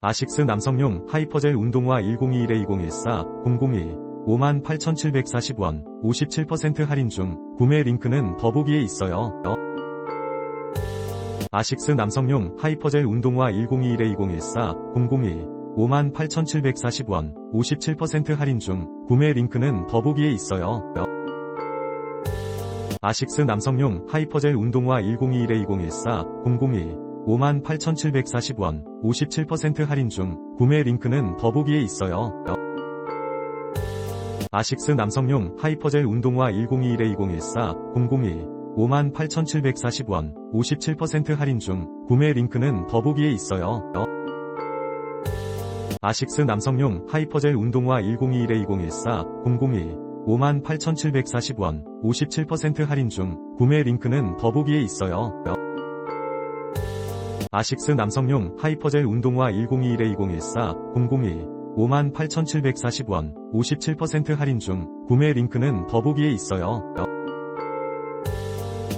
아식스 남성용 하이퍼젤 운동화 1021-2014 001 58,740원 57% 할인 중 구매 링크는 더보기에 있어요. 아식스 남성용 하이퍼젤 운동화 1021-2014 001 58,740원 57% 할인 중 구매 링크는 더보기에 있어요. 아식스 남성용 하이퍼젤 운동화 1021-2014 001 58,740원 57% 할인 중 구매 링크는 더보기에 있어요. 아식스 남성용 하이퍼젤 운동화 1021-2014 001 58,740원 57% 할인 중 구매 링크는 더보기에 있어요. 아식스 남성용 하이퍼젤 운동화 1021-2014 001 58,740원 57% 할인 중 구매 링크는 더보기에 있어요. 아식스 남성용 하이퍼젤 운동화 1021-2014 001 58,740원 57% 할인 중 구매 링크는 더보기에 있어요.